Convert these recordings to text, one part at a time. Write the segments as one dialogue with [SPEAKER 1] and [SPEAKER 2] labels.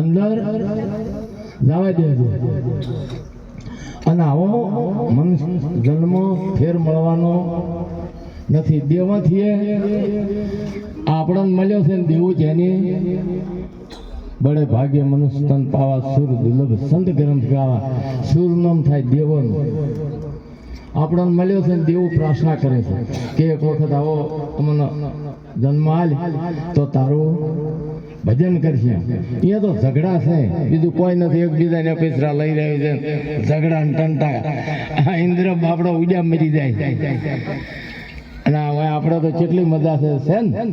[SPEAKER 1] અંદર જવા દેજો અને આવો મનુષ્ય જન્મ ફેર મળવાનો નથી. દેવાથી આપણને મળ્યો છે ને દેવું છે એની. બળે ભાગ્ય મનુષ્ય તન પાવા સુર દુર્લભ સંત ગ્રંથ ગાવા. સુર નામ થાય દેવન. આપણને મળ્યો છે દેવું પ્રાર્થના કરે છે કે એક વખત આવો અમને જન્મ આલ તો તારું ભજન કરશે. અહીંયા તો ઝઘડા છે. બીજું કોઈ નથી. એકબીજાને પૈસા લઈ રહ્યું છે. ઝઘડા ને ટંટા. ઇન્દ્ર બાપડો ઉડ્યા મરી જાય. અને હવે આપણે તો કેટલી મજા છે ને?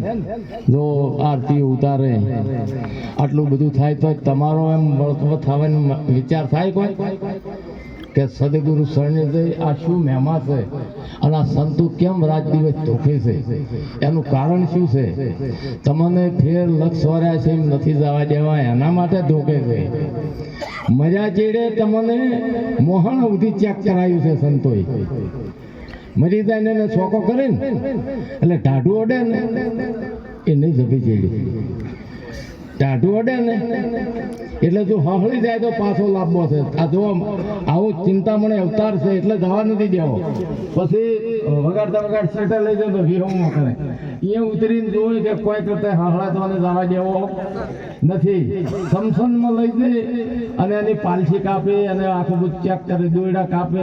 [SPEAKER 1] જો આરતી ઉતારે. આટલું બધું થાય તો તમારો એમ થવાનો વિચાર થાય કોઈ? કે સદગુરુ શરણે જઈ આ શું મહેમા છે? અને આ સંતો કેમ રાત દિવસ ધોખે છે? એનું કારણ શું છે? તમને ફેર લક્ષ વર્યા છે એમ નથી જવા દેવા, એના માટે ધોકે છે. મજા ચેડે તમને મોહન અવધિ ચેક કરાયું છે સંતોએ. મરી જાય એને શોકો કરે ને? એટલે ટાઢું ઓડે ને એ નહીં જપી ચેડી ટાઢું અડે ને. એટલે જો હહળી જાય તો પાછો લાભવો છે. આ જો આવો ચિંતામણે અવતાર છે, એટલે જવા નથી દેવો. પછી વગાડતા વગાડ સેટા લઈ જાય તો વિહોમાં કરે. એ ઉતરીને જોયું કે કોઈ કરતા હહળાતો અને જવા દેવો નથી. સમસનમાં લઈ જઈ અને એની પાલસી કાપે અને આખું બધું ચેક કરે, દોયડા કાપે.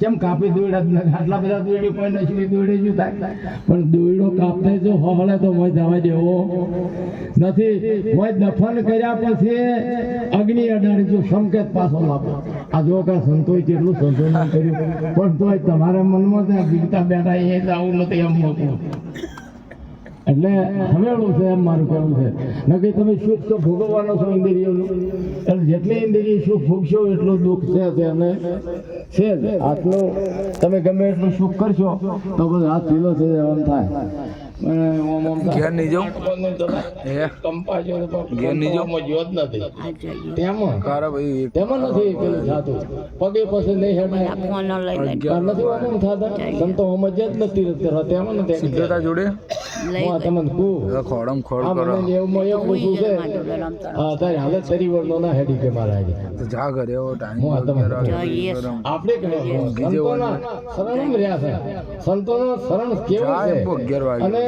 [SPEAKER 1] કેમ કાપી દોયડા? આટલા બધા દોયડી કોઈ નથી દોયડે શું થાય? પણ દોયડો કાપે જો હહળે તો મોય જવા દેવો નથી. મોય દફન કર્યા પછી અગ્નિ અડાડી જો સંકેત પાછો લાવો આ જો કે સંતોષ કેટલું સંશોધન કર્યું. પણ તોય તમારા મનમાં ત્યાં જીવતા બેઠા એ જ આવું નથી એમ મોકલું એટલે હવેળું છે એમ મારું કહેવું છે. નક્કી તમે સુખ તો ભોગવવાનો છો ઇન્દ્રિયોનું. એટલે જેટલી ઇન્દ્રિય સુખ ભોગશો એટલું દુઃખ છે તેને છે જ. આટલું તમે ગમે એટલું સુખ કરશો તો બધું હાથ ઢીલો થઈ જાય એમ થાય. અને ઓમ ઓમ થાય.
[SPEAKER 2] ઘેર નહીં
[SPEAKER 1] જેવો તો
[SPEAKER 2] નહીં
[SPEAKER 1] નથી. તેમાં?
[SPEAKER 2] કારા ભાઈ
[SPEAKER 1] તેમાં નથી પેલું થતું પગે પછી નહીં
[SPEAKER 3] લઈ
[SPEAKER 1] નથી થતા? સંતો સમજ જ નથી તેમાં નથી
[SPEAKER 2] જોડે?
[SPEAKER 3] લઈ
[SPEAKER 1] હું
[SPEAKER 2] ખોડમ ખોડ કરો.
[SPEAKER 1] એવું છે. હા તારી હાલત તારી વળનો ના હેડી કે મારા આજે
[SPEAKER 2] તો જા ઘરે એવો ટાઈમ
[SPEAKER 1] આ તમને
[SPEAKER 3] જઈએ.
[SPEAKER 1] આપણે કહે સંતોના શરણ રહ્યા છે. સંતોનો શરણ કેવું છે?
[SPEAKER 2] બહુ અગિયાર વાગે.
[SPEAKER 1] અને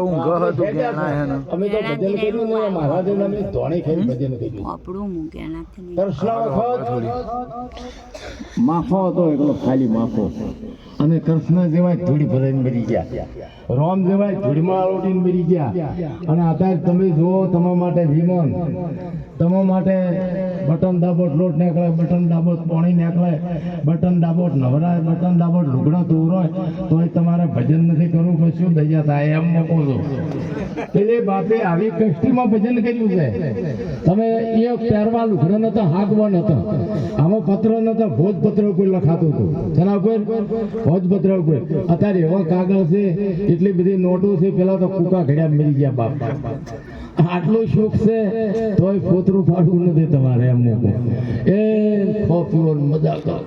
[SPEAKER 2] ઊંઘ હતું ઘેણા હે
[SPEAKER 1] અમે તો ભજન કર્યું ને મહારાજે અમે ધોણી ખાઈ ભજન કર્યું.
[SPEAKER 3] આપણું મૂકે એનાથી
[SPEAKER 1] કૃષ્ણ વખત માફો હતો એકલો ખાલી માફો. અને કૃષ્ણ જેવાય ધૂળી ભરાઈને મરી ગયા. રોમ જેવાય ધૂળમાં આરોટીને મરી ગયા. અને અત્યારે તમે જુઓ, તમારા માટે વિમાન, તમારા માટે બટન દાબોટ, લોટ નીકળે, બટન દાબોટ, પાણી નીકળે, બટન દાબોટ, નવરાય, બટન દાબોટ, લુગડા ધોરાય તોય તમારે ભજન નથી કરવું, પછી શું દયા થાય એમ મૂકો છો. એટલે બાપે આવી કષ્ટીમાં ભજન કર્યું છે. તમે એ પહેરવા લુગડો નતો હાકવા નતો. આમાં પત્ર નતા ભોજપત્ર ઉપર લખાતું હતું. તેના ઉપર? ભોજપત્ર ઉપર. અત્યારે એવા કાગળ છે, એટલી બધી નોટો છે, પેલા તો કુકા ઘડ્યા મરી ગયા બાપ. આટલું સુખ છે, તોય પોતરું પાડવું નથી તમારે એમને એ ખો મજા કરો.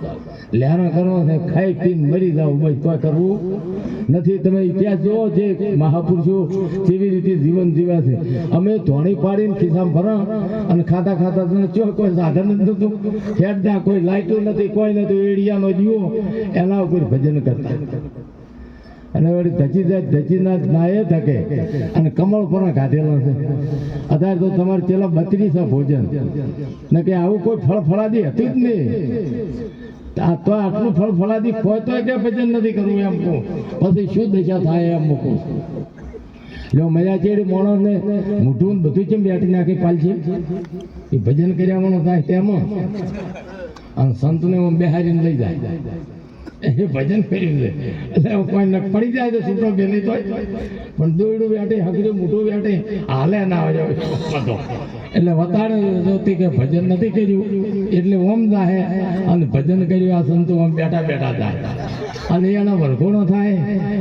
[SPEAKER 1] લેણા કરવા છે, ખાઈ પીને મરી જાવ બસ તોય કરવું નથી. તમે ઇતિહાસ જુઓ, જે મહાપુરુષો કેવી રીતે જીવન જીવ્યા છે. અમે ધોણી પાડીને ખિસ્સામાં ભરા અને ખાતા ખાતા તને ચો કોઈ સાધન જ નતું હેડના કોઈ લાઈટો નથી, કોઈ નથી એડિયાનો જીવો. એના ઉપર ભજન કરતા. અને વળી ધચી જાય ધચી ના નાએ થકે અને કમળ પર ગાધેલા છે. અત્યારે તો તમારે પેલા બત્રીસ ભોજન. ને કે આવું કોઈ ફળ ફળાદી હતું જ નહીં. આ તો આટલું ફળ ફળાદી કોઈ તો કે ભજન નથી કરવું એમ કહું. પછી શું દશા થાય એમ મૂકું. જો મજા ચેડી માણસને મોઢું બધું ચેમ બેઠી નાખી પાલશે એ ભજન કર્યા માણસ થાય તેમાં. અને સંતને હું બેહારીને લઈ જાય. એ ભજન કરી લે. એટલે કોઈ નખ પડી જાય તો છૂટો બેલી તો પણ દોડું બેઠે હકડું મોટું બેઠે હાલે ના બધો એટલે વતાડે જોતી કે ભજન નથી કર્યું, એટલે ઓમ જાહે અને ભજન કર્યું આ સંતો આમ બેઠા બેઠા જાય. અને એનો વરઘોડો થાય.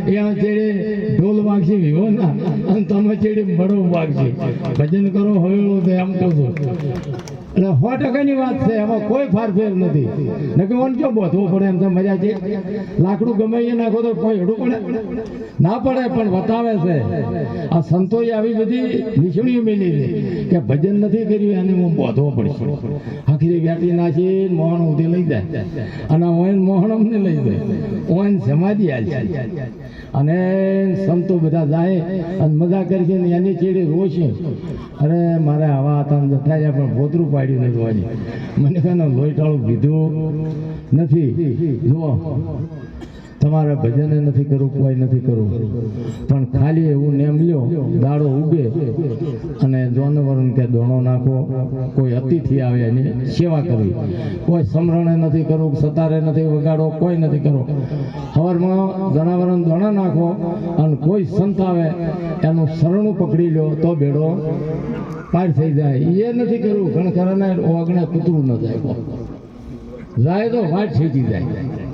[SPEAKER 1] એના ચેડે ઢોલ વાગશે, વિવો ના. અને તમે ચેડે બળો વાગશે. ભજન કરો હવે તો એમ કહું છું. એટલે સો ટકાની વાત છે, એમાં કોઈ ફારફેર નથી. નકી ઓન જો બોધવો પડે, એમ તો મજા છે. લાકડું ગમે એ નાખો તો કોઈ હેડું પડે. ના પડે, પણ બતાવે છે. આ સંતોએ આવી બધી નિશુણીઓ મેલી છે કે ભજન નથી કર્યું, એને હું બોધવો પડશે. આખરી ગાંઠી નાખી, મોહન ઉધી લઈ જાય. અને ઓન મોહન અમને લઈ જાય. ઓન સમાધિ આવી અને સંતો બધા જાય અને મજા કરશે ને એની ચેડે રોશે. અરે, મારે આવા હતા જથાયા પણ ભોતરું પાડ્યું નથી મને કહે લોહીટાળું કીધું નથી. જુઓ. તમારે ભજન નથી કરવું કોઈ નથી કરવું પણ ખાલી એવું નેમ લ્યો, દાડો ઉગે અને જોનવરન કે દોણો નાખો, કોઈ અતિથિ આવે એની સેવા કરવી. કોઈ સમરણે નથી કરવું સતારે નથી વગાડો, કોઈ નથી કરવો હવારમાં જનાવરન દોણા નાખો અને કોઈ સંત આવે, એનું શરણું પકડી લો તો બેડો પાર થઈ જાય. એ નથી કરવું ઘણ ખરાને ઓગણે કૂતરું ન જાય. જાય તો વાટ છેકી જાય.